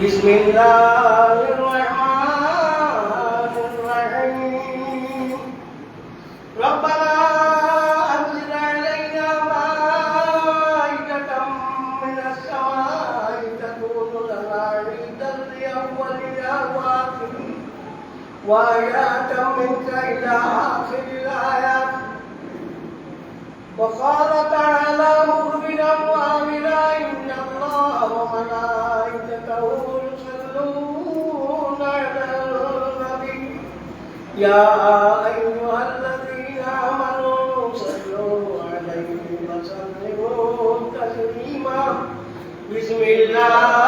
بسم الله الرحمن الرحيم. ربنا أنزل علينا مائدة من السماء تكون لنا عيدا لأولنا وآخرين وآيات منك إلى آخر الآيات. وقال تعالى مخبرا وآمنا إن الله وملائكته يا أيها الذين آمنوا صلوا عليه وسلموا تسليما بسم الله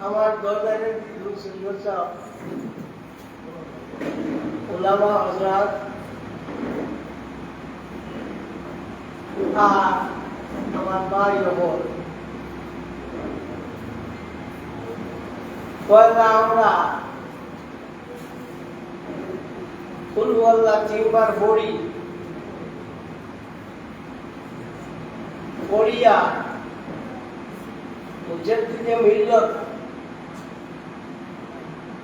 আমার দরবারের সুন্দরতা ওলামা হজরত আর আমার ভাই হবর পয়লা আমরা ফুলওয়াল্লা তিনবার বড়ি বড়িয়া মুজাদ্দিদে মিল্লত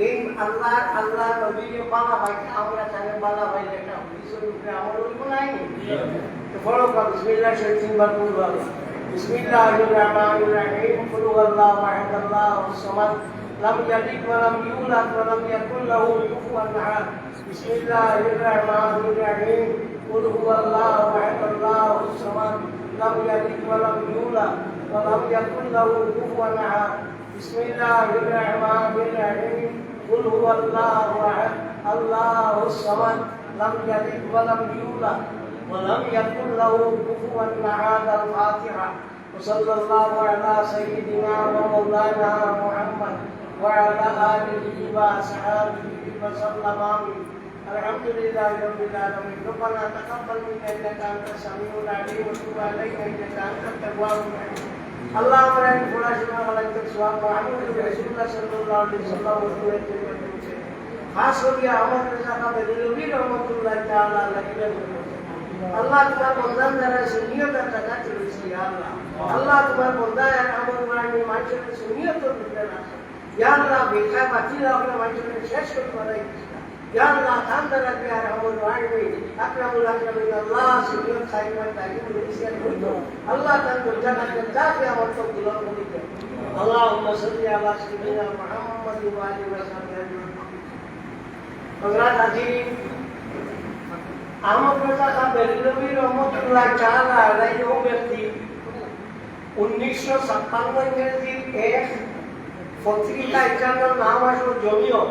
এই আল্লাহ আল্লাহ নবীকে বালা ভাইকে আমরা তাকে বালা ভাই একটা হদিসের উপরে আমল হইব নাই তো ফলো কর বিসমিল্লাহ শরীফ তিনবার পড়বা বিসমিল্লাহির রহমানির রহিম কুল হুয়াল্লাহু আহাদ আল্লাহুস সামাদ লাম ইয়ালিদ ওয়া লাম ইউলাদ ওয়া লাম ইয়াকুল লাহু কুফুয়ান আহাদ। বিসমিল্লাহির রহমানির রহিম। কুল হুয়াল্লাহু আহাদ আল্লাহুস সামাদ লাম ইয়ালিদ ওয়া লাম ইউলাদ ওয়া লাম ইয়াকুল লাহু কুফুয়ান আহাদ। بسم الله الرحمن الرحيم قل هو الله احد الله الصمد لم يلد ولم يولد ولم يكن له كفوا احد الفاتحه وصلى الله على سيدنا ومولانا محمد وعلى اله واصحابه وسلم امين الحمد لله رب العالمين ربنا تقبل منا انك انت السميع العليم وتب علينا انك انت التواب الرحيم আল্লাহ আমরা এই পড়াশোনা আলাইতে সোয়াব মুহাম্মদ রাসূলুল্লাহ সাল্লাল্লাহু আলাইহি সাল্লাম এর করেছে খাস করে আমাদের জায়গা বেদুলবি রহমাতুল্লাহ তাআলা আলাইহি আল্লাহ তোমার বন্দান দ্বারা সুনিয়ত টাকা চলেছে আল্লাহ। আল্লাহ তোমার বন্দা আমল বাণী মানুষের সুনিয়ত দিতে না। ইয়া আল্লাহ বেখা বাতিল আমরা মানুষের শেষ করতে পারি। ইয়া আল্লাহ খান দ্বারা প্যার আমল বাণী আকরামুল আকরামিন আল্লাহ সুনিয়ত খাইবার তাইব রুসিয়াত হইতো আল্লাহ তার জানা যাকে আমার তো দিলাম বলিতে اللهم صل على سيدنا محمد وآله وصحبه أجمعين হযরত আজিম আমার কথা কা বেলনবী রহমতুল্লাহ তাআলা আলাইহি ও ব্যক্তি 1957 ইংরেজি এক পত্রিকা এটার নাম আসলো জমিয়ত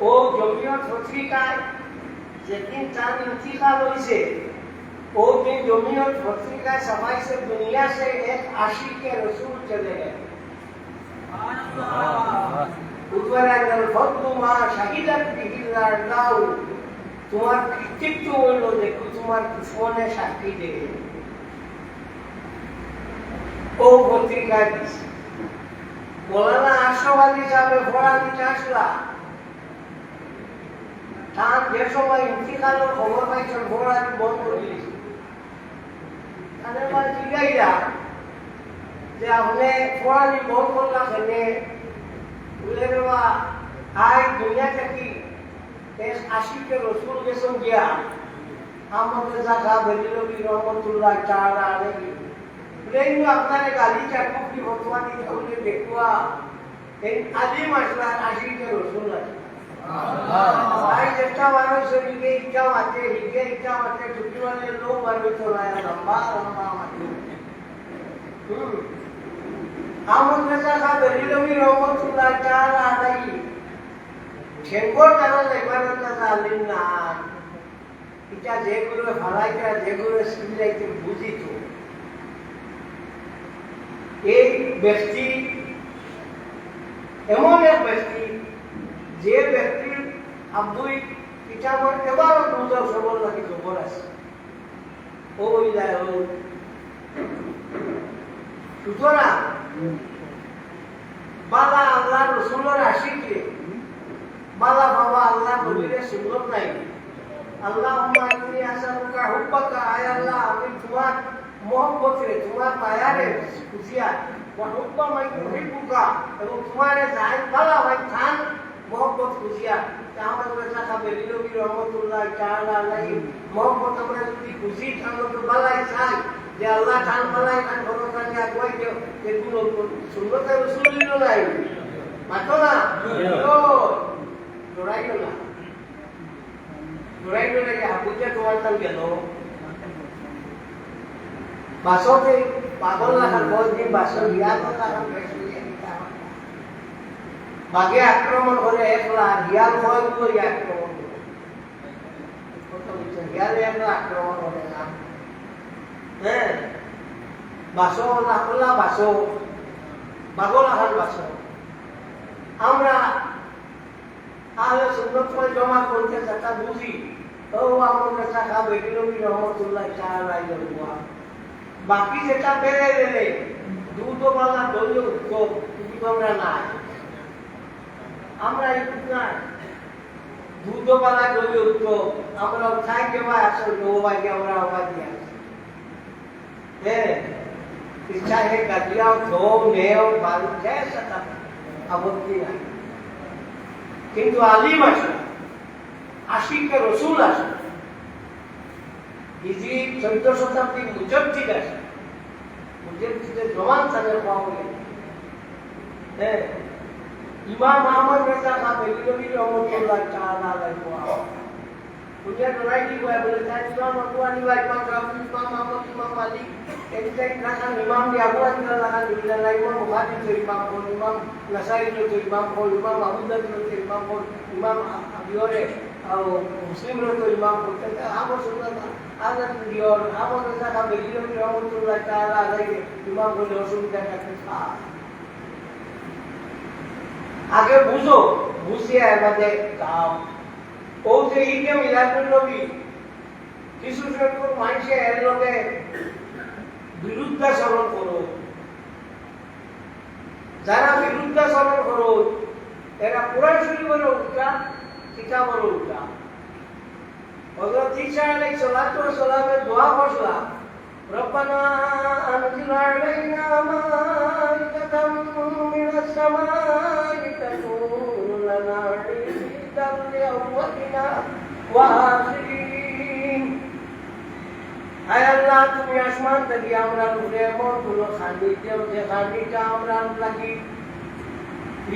ও জমিয়ত পত্রিকায় যে তিন চার নথিকা রয়েছে ও যে জমিয়ত পত্রিকায় সবাই সে দুনিয়া সে এক আশি কে রসুল চলে গেল সাক্ষী দেবে। আসলা তার যে সময় ইন্তিকালের খবর পাইছেন, বড় আমি বন্ধ করে তাহলে এবার জিগাইরা যে আপনি পড়ানি বন্ধ করলা কেনে? বলে বাবা আই দুনিয়া থেকে আশিকে রসুল গেছেন গিয়া আমাদের জায়গা বেরিলবি রহমতুল্লাহ চারা আলেগি ব্রেন আপনারে গালি চাকু কি বর্তমানে দেখুয়া। এই আলিম আসলা আশিকে রসুল আছে। ভাই যেটা মানুষ হিগে ইচ্ছা মাতে হিগে ইচ্ছা মাতে ছুটি মানে লোক মারবে তো না লম্বা লম্বা মাতে হুম আমাদের জায়গা বেরিলবি রহমতুল্লাহ চারা আলেগি ঠেঙ্গর তারা লেখানোর কথা আলিম না এটা যেগুলো ভালাইটা যেগুলো সিলাইতে বুঝিত এই ব্যক্তি এমন এক ব্যক্তি যে ব্যক্তির আব্দুই কিতাবর এবারও দুজন সবল নাকি খবর আছে। ওই যায় সুতরাং বালা আল্লাহ রসুলের আশিকে বালা বাবা আল্লাহ নবীরে সুন্দর নাই। আল্লাহ আমি আসালুকা হুব্বাকা আয় আল্লাহ, আমি তোমার মহব্বতে তোমার মায়ারে খুশিয়া হুব্বা মাই হুব্বুকা এবং তোমার জাহিদ বালা ভাই খান মহব্বত খুশিয়া আমার বেচা খাবে লিলবি রহমতুল্লাহ তাআলা আলাইহি মহব্বত আমরা যদি খুশি তো বালাই চাই। যে আল্লাহ বালাই এগুলো দিল নাই। না না? তোমার নাম গেল। বাসতে পাগল বাসর বিয়া কথা বাঘে আক্রমণ হলে একলা হিয়াল হয় বলে আক্রমণ হিয়ালে আক্রমণ হবে না। হ্যাঁ? আমরা করে জমা ও রহমতুল্লাহ চালাই জমা বাকি যেটা বেড়ে গেলে দুটো দুধওয়ালা দলীয় কিন্তু আমরা নাই। আমরা নাই দুধওয়ালা দলীয় উদ্যোগ আমরা উঠাই দেওয়া আসল নৌবাইকে আমরা আবার দিয়ে আসি। হ্যাঁ ইচ্ছা হে গাদিয়াও ধো নেও, বালু জैसा था আপত্তি কিন্তু আলিম আসে আশিকে রসুল আসে হিজরি চৈত্র শতাব্দীর মুজদ্দিদ আসে মুজদ্দিদের জমান তাদের পাওয়া হ্যাঁ ইমাম আহমদ রেজা খান বেগিরবি রহমতুল্লাহ তাআলা আলাইহি উনি রাইটি বলে বলে ইসলাম আকুয়ানি বা ইমাম রাফি, ইমাম আহমদ, ইমাম মালিক এটাই রাখা ইমাম দি আকুয়া দিলা রাখা দিলা লাই ইমাম মুহাদিস তো ইমাম বল ইমাম নাসাই তো ইমাম বল ইমাম আবু দাউদ তো ইমাম বল ইমাম আবিয়রে আর মুসলিম তো ইমাম বল তাহলে আমার সুন্নাত আজাদ দিওর আমার রাখা বেগিরবি রহমতুল্লাহ তাআলা আলাইহি ইমাম বলে অসুবিধা থাকে আগে বুঝো বুঝিয়ে আমাদের গাও ও যে ইকে মিলাদুল নবী কিছু সংখ্যক মানুষে এর লোকে বিরুদ্ধাচরণ করো যারা বিরুদ্ধাচরণ করো এরা কোরআন শরীফের উল্টা কিতাবের উল্টা হযরত ঈসা আলাইহিস সালাতু ওয়াস সালামের দোয়া করলা ربنا أنزل علينا مائدة من السماء لأولنا وآخرين আয় আল্লাহ তুমি আসমান থেকে আমরা ঘুরে এমন কোন খান্ডি দেও যে খান্ডিটা আমরা লাগি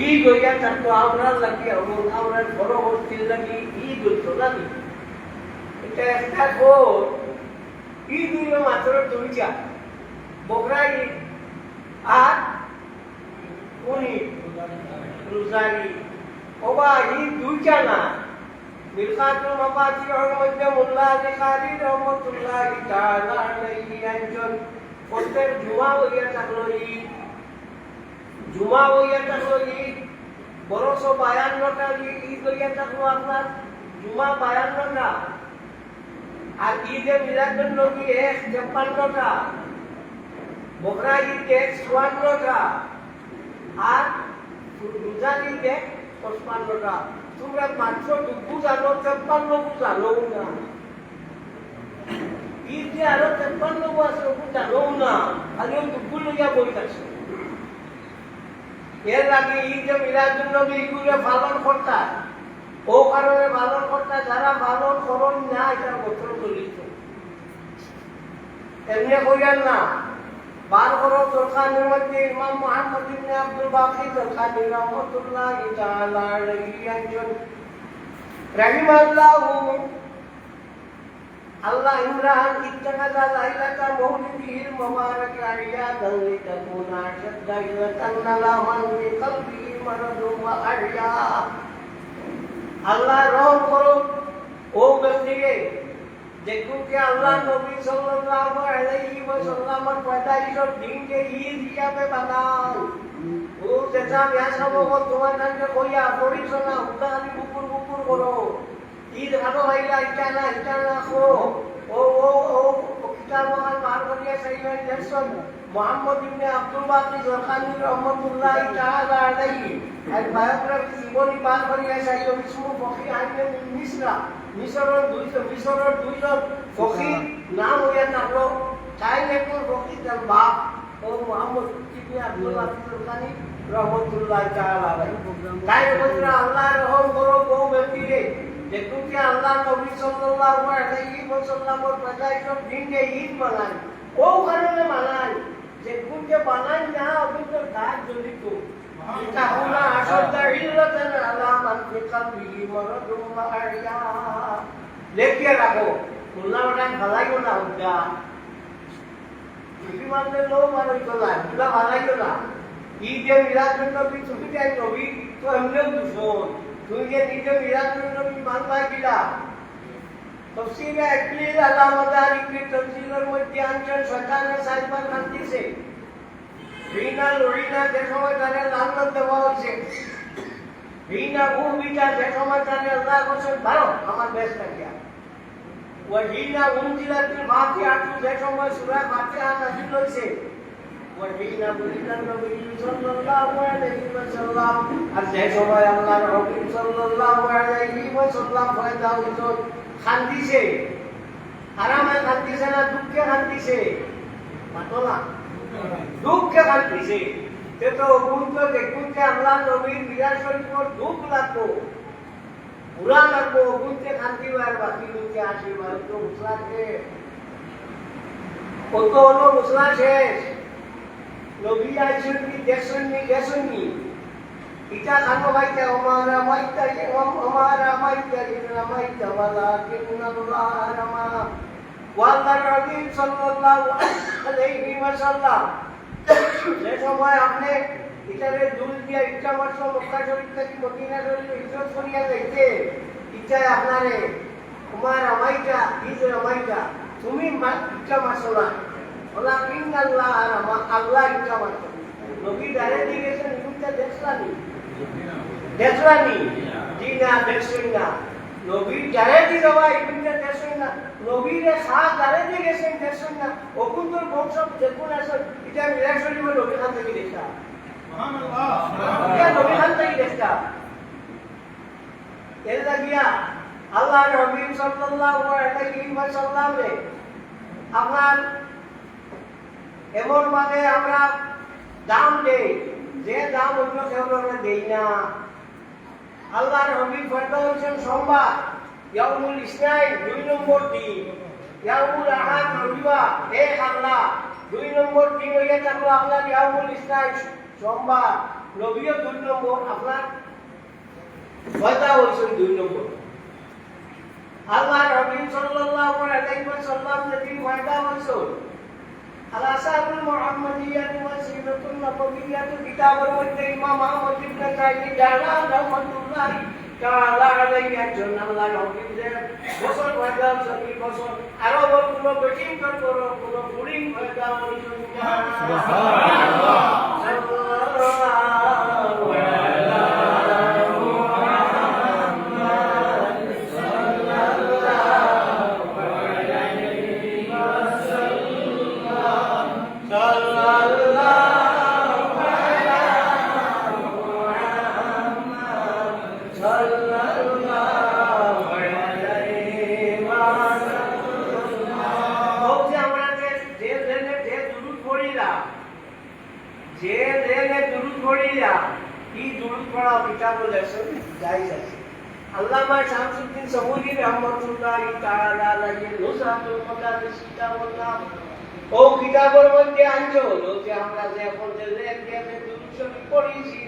ঈদ হইয়া থাকতো আমরা লাগি এবং আমরা বড় হস্তির লাগি ঈদ হইতো লাগি এটা একটা কোট ঈদ হইল মাত্র দুইটা বকরা ঈদ আর কোন ঈদ রোজারি ওবা ঈদ দুইটা না মিলকাতুল মাফাতিহর মধ্যে মোল্লা আলী কারি রহমতুল্লাহ তাআলা আলাইহি একজন প্রত্যেক জুমা হইয়া থাকল ঈদ। জুমা হইয়া থাকল ঈদ। বরশো বায়ান্নটা ঈদ হইয়া থাকল আপনার জুমা বায়ান্নটা। আর ঈদে মিলাদুল নবী এক তেপ্পান্নটা বকরা ঈদ এক, চুয়ান্নটা। আর রোজা ঈদ এক, পঁচপান্নটা। তোমরা দুঃখু জানো তেপ্পান্ন জানো না। ঈদ যে আরও তেপ্পান্ন ওকে জানো না। ওই দুঃখু লইয়া বই থাকছে এর আগে ঈদ যে মিলাদুল নবী এগুলো পালন করতা, ও কারণে পালন করতা, যারা পালন করন না এটা গোত্র দলিত। এমনি কইয়ান না বার করো দরকারের মধ্যে ইমাম মোহাম্মদ ইবনে আব্দুল বাকি দরকারি রহমতুল্লাহ তাআলা আলাইহি একজন রাহিমাল্লাহু আল্লাহ ইমরান ইত্তাকাদা লাইলাতা মৌলিদিহিল মুবারাক আইয়াদান লিতাকুনা আশাদ্দা ইলাতান লামান ফি কলবিহি মারাদুন ওয়া আহয়া আল্লাহ রহম করো ও ব্যক্তিকে দেখুন কি আল্লাহ নবী সাল্লাল্লাহু আলাইহি ওয়াসাল্লামের পয়দাইশের দিনকে ঈদ হিসাবে বানাও ও যেটা ব্যাসাব তোমার কাছে কইয়া পড়িস না উদাহরণ বুকুর বুকুর করো ঈদ ভালো হইলা ইটা না ইটা না খো ও ও ও কিতাব মহান বার করিয়া সাইবেন দেখছেন মোহাম্মদ ইবনে আব্দুল বাকি জরখানি রহমতুল্লাহ তাআলা আলাইহি এক বায়োগ্রাফি জীবনী বার করিয়া সাইও বিষ্ণু ফকি আইনে মিশ্রা মিশরের দুইজন মিশরের দুইজন ফকির নাম হইয়া থাকল তাই একজন ফকির তার বাপ ও মোহাম্মদ ইবনে আব্দুল বাকি জরখানি রহমতুল্লাহ তাআলা আলাইহি। তাই বলছিল আল্লাহ রহম করো বউ ব্যক্তিরে দেখুন কি আল্লাহ নবী সাল্লাল্লাহু আলাইহি ওয়াসাল্লামের পয়দাইশের দিনকে ঈদ মানান ও কারণে মানান দেখুন যে বানান না অভিজ্ঞ কাজ জড়িত তাহুলা আসাদা ইল্লাতান আলা মান ফি কলবিহি মারাদুন ওয়া আরিয়া লেখিয়ে রাখো খুলনা বাটান ভালাইও না উঠা ছুটি মারলে লো মারইতো না এগুলা ভালাইও না ঈদে মিলাদ নবী ছুটি দেয় নবী তো এমনিও দুশমন তুই যে নিজে মিলাদ নবী মানবাই দিলা তফসিরে একলিল আলামদার ইকরি তফসিলের মধ্যে আনছেন সন্তানের সাইবার কান্দিছে রিনা লরিনা যে সময় তাদের লালন দেওয়া হয়েছে রিনা ভূমিটা যে সময় তাদের আল্লাহ করছেন ভালো আমার বেশ থাকিয়া ওয়াহিনা উনজিলাতিল ফাতিহাতু যে সময় সূরা ফাতিহা নাযিল হয়েছে ওয়াহিনা বুলিদান নবী সাল্লাল্লাহু আলাইহি ওয়াসাল্লাম, আর যে সময় আল্লাহর রাসূল সাল্লাল্লাহু আলাইহি ওয়াসাল্লাম পয়দা হইতো খান্দিছে আরামে খান্দিছে না, দুঃখে খান্দিছে মাতলা দুঃখে খান্দিছে তে তো গুণ দেখুন যে আল্লাহ নবীর বিরাট শরীফর দুঃখ লাগতো পুরা লাগবো গুনতে খান্দিবার বাকি গুনতে আসিবার তো মুসলা শেষ। কত হলো মুসলা শেষ। নবী আইসেন কি দেখছেন নি গেছেন নি ইটা খানো ভাইতে আমারা মাইতা আমারা মাইতা ইনা ওয়াল্লাহ নবী সাল্লাল্লাহু আলাইহি ওয়াসাল্লাম যে সময় আপনি ইটারে দুল দিয়া ইচ্ছা মাত্র মক্কা শরীফ থেকে মদিনা শরীফ হিজরত করিয়া যাইতে আপনারে তোমার আমাইটা ইজ আমাইটা তুমি ইচ্ছা মারছো ওলা কিং আল্লাহ আর আমার আল্লাহ ইচ্ছা মারছো নবী ডাইরেক্ট গেছেন ইচ্ছা দেখলানি দেখলানি জি না দেখছেন না নবী ডাইরেক্ট যাওয়া ইচ্ছা দেখছেন না নবীরে সাত ডাইরেক্ট গেছেন দেখছেন না অকুন্তর বংশ দেখুন আসেন এটা মিরাজ শরীফের নবী খান থেকে নবী খান থেকে দেখতাম এর লাগিয়া আল্লাহ নবী সাল্লাল্লাহু আলাইহি ওয়াসাল্লাম রে আপনার এমন মানে আমরা দাম দেই যে দাম অন্য কেউ আমরা দেই না। আল্লাহ নবী ফয়দা হচ্ছেন সোমবার, ইয়াউমুল ইসনাইন দুই নম্বর দিন। ইয়াউমুল আহাদ রবিবার এক আল্লাহ, দুই নম্বর দিন হইয়া থাকল আপনার ইয়াউমুল ইসনাইন সোমবার। নবীও দুই নম্বর, আপনার পয়দা হয়েছেন দুই নম্বর। আল্লাহ নবী সাল্লাল্লাহু আলাইহি ওয়াসাল্লাম যেদিন পয়দা হয়েছেন আল-আসাবুল মুহাম্মাদিয়াত ওয়া সিরাতুন নববিয়াত কিতাবের মধ্যে ইমাম আহমদ ইবনে তাইমি জালা রাহমাতুল্লাহি তাআলা আলাইহি, একজন আল্লাহ নবীদের বছর পয়দা সত্যি বছর। আরও কোনো বেটিং করো কোনো পুরিং পয়দা হয়েছেন আল্লামা শামসুদ্দিন সবুরি রহমতুল্লাহ তাআলা আলাইহি নুসরাতুল মাদারিস কিতাবুল নাম ও কিতাবের মধ্যে আনছো হলো যে আমরা যে এখন যে দুরুদ শরীফ পড়িছি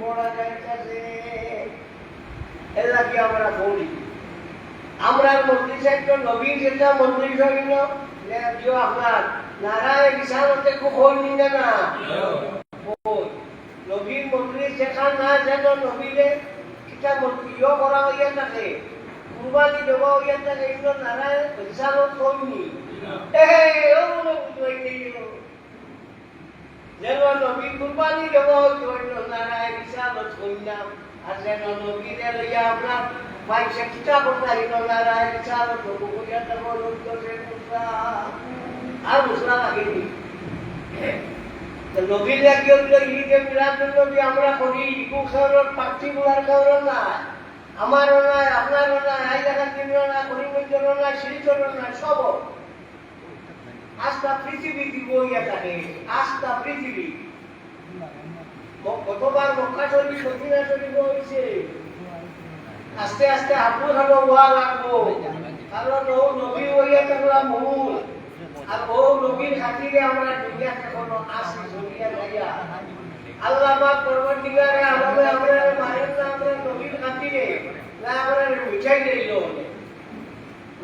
পড়া যাইতাছে। এলা কি আমরা পড়ি আমরা মন্ত্রী নবী যেটা মন্ত্রী যে আপনার বিশালতে না। না নবীর মন্ত্রী যেখান না যেন নবীরে মন্ত্রী ইয় করা হইয়া থাকে কুরবানি দেওয়া হইয়া থাকে এগুলো নারায়ণ বিশালত হইনি যেন নবী কুরবানি দেওয়া হইল নারায়ণ বিশালত হইলাম আর যেন নবীরে লইয়া আপনার পয়সা কিতাব নবীর লাগি হইল যে মিলাদুল নবী আমরা করি, ইকু খাওয়ার পার্টিকুলার খাওয়ার না। আমারও নাই আপনারও নাই আই দেখা কিনল না, করিমগঞ্জেরও না শিলচরের না, সব। আস্থা পৃথিবী দিব ইয়া থাকে আস্থা পৃথিবী। কতবার মক্কা শরীফ, মদিনা শরীফ হয়েছে। আস্তে আস্তে হাপুর হলো ওয়া লাগবো। কারণ ও নবী হইয়া থাকলাম মূল আর ও নবীর খাতিরে আমরা দুনিয়াতে কোনো আসি দুনিয়া লাইয়া আল্লাহ পাক পরবর্তীকালে আলমে আমরা মারেন না আমরা নবীর খাতিরে, না আমরা মিঠাই দিল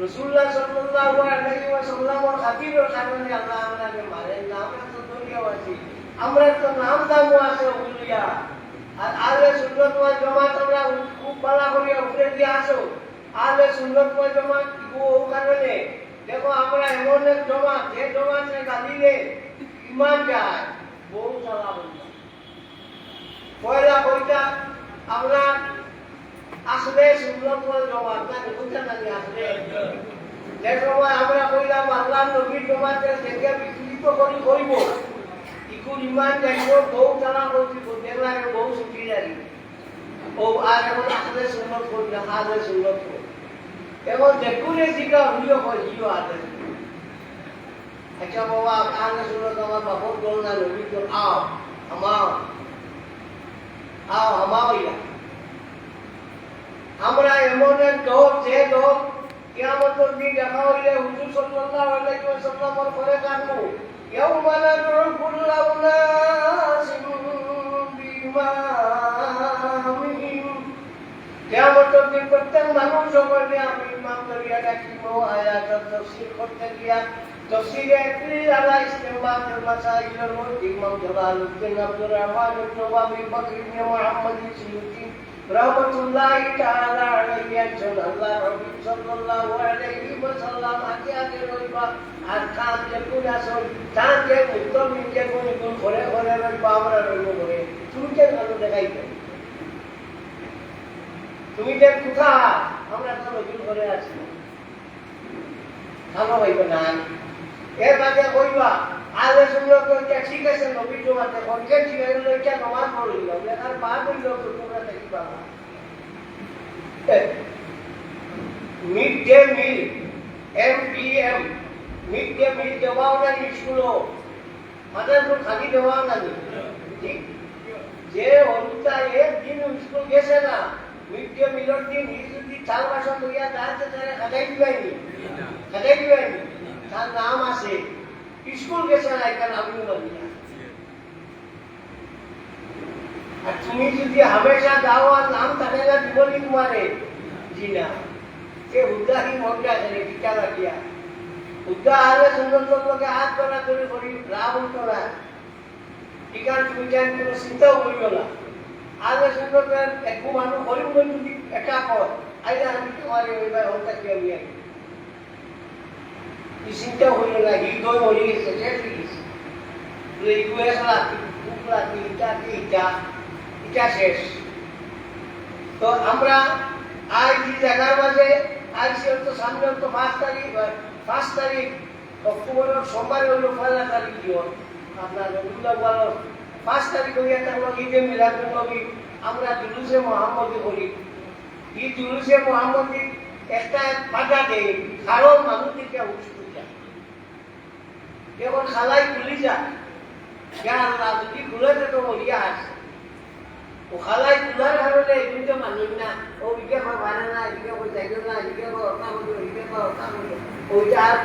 রসুল্লাহ সাল্লাল্লাহু আলাইহি ওয়াসাল্লামের খাতিরের কারণে আল্লাহ আমাদের মারেন না আমরা তো দুনিয়াবাসী আমরা তো নাম দামও আছে উলিয়া আর আলে সুন্নত ওয়াল জামাত আমরা খুব ভালো করে উপরে দিয়ে আসো। আলে সুন্নত ওয়াল জামাত ও এক জমাত যে জমাতে গালিলে ইমান যায় বহু সালা বললাম পয়লা বইটা আমরা আসলে না বুঝতে নাকি আসলে যে সময় আমরা কইলাম, আল্লাহ নবীর জমাতে দেখে বিকৃত করি, করিব। ইকুর ইমান যাইব, বউ তারা করিব দেখলারে বউ ছুটি যাই ও আর এখন আসলে সুন্নত করি আসলে সুন্নত করি এবং যেগুলো জিগা হইও হয় জিও আছে আচ্ছা বাবা আগে শুনো তোমার বাপর দল না নবীর দল আও আমাও আও আমাও ইয়া আমরা এমন এক দল যে দল কিয়ামতের দিন দেখা হইলে হুজুর সাল্লাল্লাহু আলাইহি ওয়াসাল্লামের পরে কাটবো ইয়াউমা নাদরু কুল্লা উনাসিন বিমামিহিম কিয়ামতের দিন প্রত্যেক মানুষ সকলকে আমি ইমাম করিয়া ডাকিব আয়াতের তফসির করতে গিয়া তুমি যে ভালো তুমি যে কোথা আমরা তো নতুন করে আছি। ভালো হইব না। এর মাঝে কইবা। শুনলো তো এটা ঠিক আছে নবী জমাতে কোনকে ঠিক আছে এটা নমাজ পড়িল লেখার পা কইল তো তোমরা দেখি পাবা mid day meal M P M mid day meal দেওয়াও না স্কুলো মাথায় তো খালি দেওয়াও না ঠিক যে হলুদটা একদিন স্কুল গেছে না মিড ডে মিলের দিন যদি লইয়া যাচ্ছে তাহলে খাটাই দিবাইনি দিবাইনি তার নাম আছে স্কুল গেছে না, এখানে আমি আর তুমি যদি হামেশা যাও আর নাম থাকে না জীবনী তোমারে। জি না। সে উদ্দাহী মনটা এখানে টিকা রাখিয়া উদ্দা সুন্দর লোকে হাত করা করে করি হতো না টিকার তুমি কেন কোনো চিন্তাও করিও না। আলে সুন্দর একু মানুষ করিম যদি একা কর আমি তোমার ওইবার হলটা কি আমি চিন্তা করিও না হি গৈ মরি গেছে? শেষ হয়ে গেছে এইটু একলা উকলা ইটা ইটা? ইটা শেষ। তো আমরা আজ যে জায়গার মাঝে আজ তো সামনে তো পাঁচ তারিখ পাঁচ তারিখ অক্টোবরের সোমবার হইল পয়লা তারিখ দিও আপনার রবিউল্লাহ বলো, পাঁচ তারিখ হইয়া থাকল ঈদে মিলাদুল নবী, আমরা জুলুসে মোহাম্মদী করি এই জুলুসে মোহাম্মদী একটা বাধা দেয়, কারণ মানুষদেরকে উৎসুক যায় কেবল খালাই খুলি যায় ইয়া আল্লাহ যদি ভুলেতে তো মরিয়া আছে ও খালাই কারণে এগুলি তো মানুষ না। ও ইকে পারে না যাইবে না অতা করবে ওইটা আর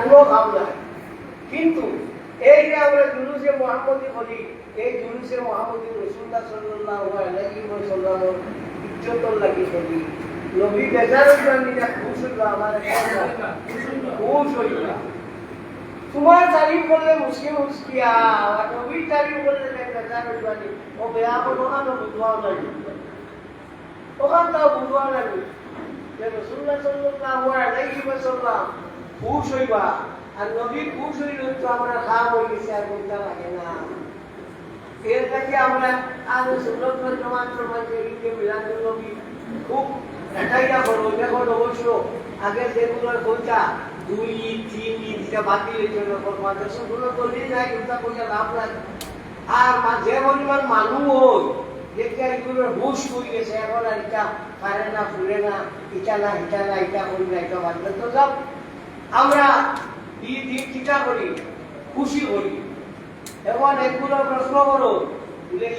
নাই কিন্তু এই যে আমরা জুলুসে মোহাম্মদী বলি এই জুলুসে মোহাম্মদী রসুল্লাহ সাল্লাহ আলাইহি ওয়াসাল্লাম ইজ্জতর লাগি বলি। নবী জন্য এটা খুশ হইল আমার খুশ হইল। তোমার রসুল্লাহ সাল্লাহ আলাইহি ওয়াসাল্লাম খুশ হইবা, আর নবী খুশ হইলে তো আমরা খাম হয়ে গেছে, আর বলতে লাগে আগে যেগুলো বলতা দুই, তিন এটা বাতিল হয়েছে করবা দেশগুলো করলেই নাই ওটা কইয়া লাভ নাই। আর যে পরিমাণ মানুষ গেছে, এখন আর এটা না ফুলে না না, এটা না, এটা করি না, এটা তো সব আমরা করি, খুশি এখন প্রশ্ন করো বলে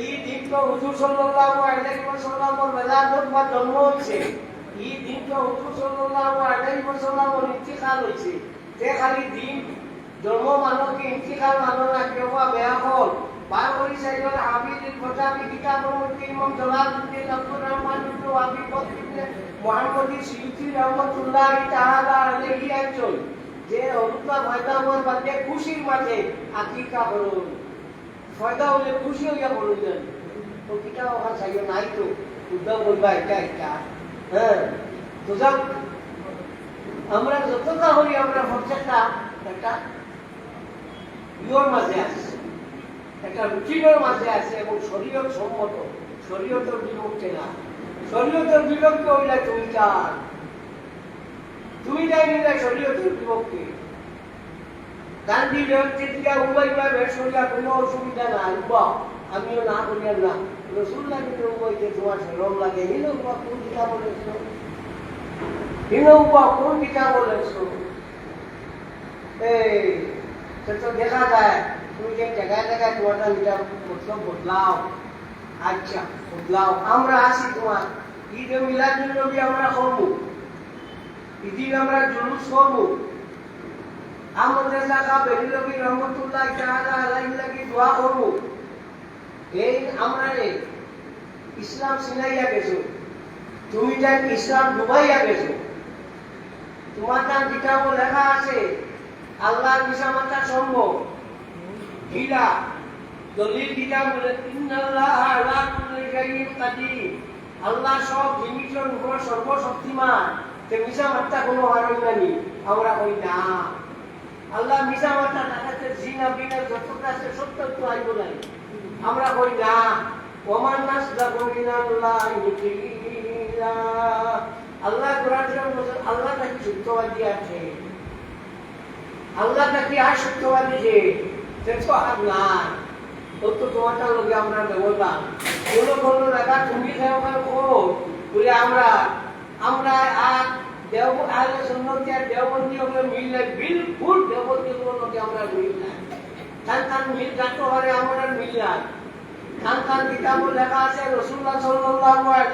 জন্ম হয়েছে ঈদ তো হুজুর সাল্লাল্লাহু আলাইহি ওয়াসাল্লামের ইন্তিকাল হয়েছে। তে খালি দিন জন্ম মানবকে ইন্তিকাল মানো না, কেউ বা বেয়া হল। বার করি সাইডর হাবিবুল ফতাবি কিতাবের মধ্যে ইমাম জালালউদ্দিন আব্দুর রহমান ইবনে ওয়াবি বকরিবনে মুহাম্মদি সিয়ুতি রহমাতুল্লাহ তাআলা আলাইহি একজন। যে অনুতা ময়দামর বাদে খুশির মাঝে আকিকা হলো। ফয়দা হলে খুশি হইয়া যেন ও কিটা ওখান চাইও নাই তো। উদ্যোগ বলবা এটা এটা। হ্যাঁ তো যাক। আমরা যতটা হই, আমরা প্রত্যেকটা একটা ইয়োর মাঝে আছে। একটা রুটিনের মাঝে আছে এবং শরীয়ত সম্মত। শরীয়তের বিপক্ষে না। শরীয়তের বিপক্ষে হইলে তুমি চার তুমি যাই নিলে শরীয়তের বিপক্ষে গান্ধী জয়ন্তী থেকে উবাই বা বেশ হইয়া কোনো অসুবিধা নাই উবা আমিও না করিয়া না রসুল্লাহ কিন্তু উবাইতে তোমার সরম লাগে, হিন উবা কোন টিকা বলেছ? হিন উবা কোন টিকা বলেছ? সে তো দেখা যায়, তুমি যে জায়গায় জায়গায় তোমারটা এটা মতলব বদলাও। আচ্ছা বদলাও, আমরা আসি তোমার। ঈদ মিলাদুল নবী আমরা করব। ঈদিন আমরা জুলুস করব। আমাদের এলাকা বেরিলবি রহমতুল্লাহ আলাইহি লাগি দোয়া করব। এই আমরা রে ইসলাম সিনাইয়া গেছো। তুমি যাই ইসলাম ডুবাইয়া গেছো। তোমার নাম লেখা আছে, আল্লাহর নিশামাতা সম্ভব। দলিল বলে, ইন্নাল্লাহ আলা কুল্লি কাদির। আল্লাহ সব জিনিসের উপর সর্বশক্তিমান। নিশামাতা কোনো হারই নানি আমরা কই না। আল্লাহ মিশা মাথা দেখাচ্ছে, জিনা, বিনা, যতটা আছে সত্য তো আইব নাই। আমরা কই না? ওমান নাস আল্লাহ কোরআন আল্লাহ নাকি সত্যবাদী আছে। আল্লাহ নাকি আর সত্যবাদী যে তো আর নাই। ও তো তোমারটা লোকে আমরা দেখা তুমি করো বলে আমরা আমরা আর সুন্নতি আর দেওবন্দি ওগুলো মিল নাই। বিলকুল দেওবন্দি ওগুলোকে আমরা মিল নাই। খান খান মিল থাকতে পারে আমরা মিল খান খান খান খান আর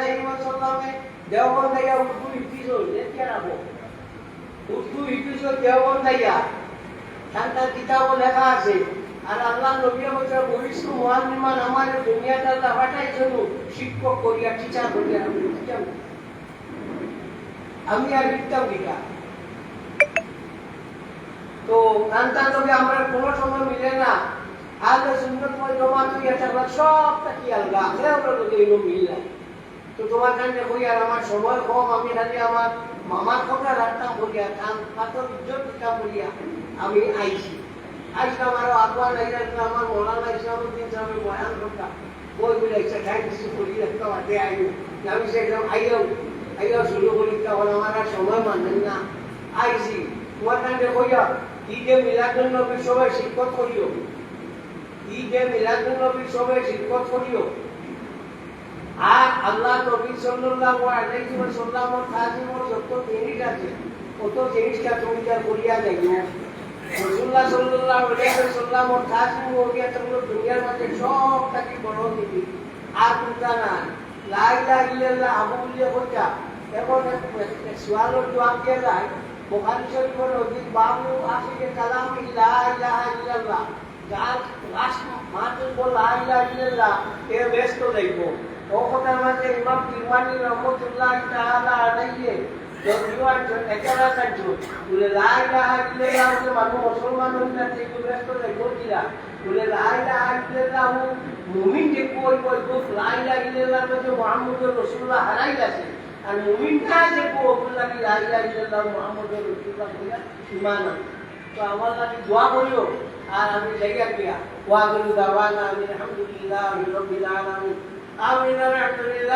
টিচার আমি আমরা কোনো সময় মিলে না আগে সুন্দর তুই একটা সবটা কি আলগা? আমরা লোকে এগুলো মিল নাই। তো তোমার কাছে কই আর আমার সময় কম, আমি খালি আমার মামার কথা রাখতাম বলিয়া কান পাথর ইজ্জত দিতাম বলিয়া আমি আইছি। আইসলাম আরও আগুয়া নাই রাখলাম আমার মৌলানা ইসলামুদ্দিন সাহেব বয়ান করতাম। বই বলে ইচ্ছা ঠাই কিছু করি রাখতাম আগে আমি আমার সময় মানেন না। আইছি। তোমার কাছে কইয়া ঈদে সবাই শিক্ষক করিও। ঈদে মিলাদুল নবীর সবাই শিক্ষক করিও। আর আল্লাহ নবী সাল্লাল্লাহু আলাইহি ওয়াসাল্লামের তাজিমর যত জিনিস আছে কত জিনিসটা তুমি যা করিয়া যাইও রসুল্লাহ সাল্লাল্লাহু আলাইহি ওয়াসাল্লাম ওর খাসি মুরগিয়া তোমরা দুনিয়ার মধ্যে সব থাকি বড় দিবি আর কোনটা না। লা ইলাহা ইল্লাল্লাহ আবু বলিয়া বলছা এখন সুয়ালোর দোয়া কে যায় বুখারী শরীফের অধিক বাবু আশিকে কালাম লা ইলাহা ইল্লাল্লাহ। যার লা ইলাহা ইল্লাল্লাহ যে মানুহ মুসলমান হইনা থেকে ব্যস্ত দেখব কিরা? বলে লাই লাহা দিলে মুমিন যে কই কই তো লাই লাগিলে যে মুহাম্মদুর হারাই গেছে। আর মুমিনটা যে কো বললা কি লাই লাগিলে মুহাম্মদুর রাসূলুল্লাহ ঈমান তো আমার দোয়া করিও। আর আমি জায়গা গিয়া ওয়া গুরু দাওয়ানা আলহামদুলিল্লাহ আলহামদুলিল্লাহ।